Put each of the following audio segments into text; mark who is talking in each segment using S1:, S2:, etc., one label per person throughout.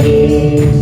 S1: You.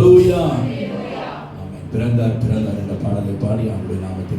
S1: Hallelujah ஆமென் பிறந்தார் பிறந்தார் என்ற பாடலை பாடி அவருடைய நாமத்தை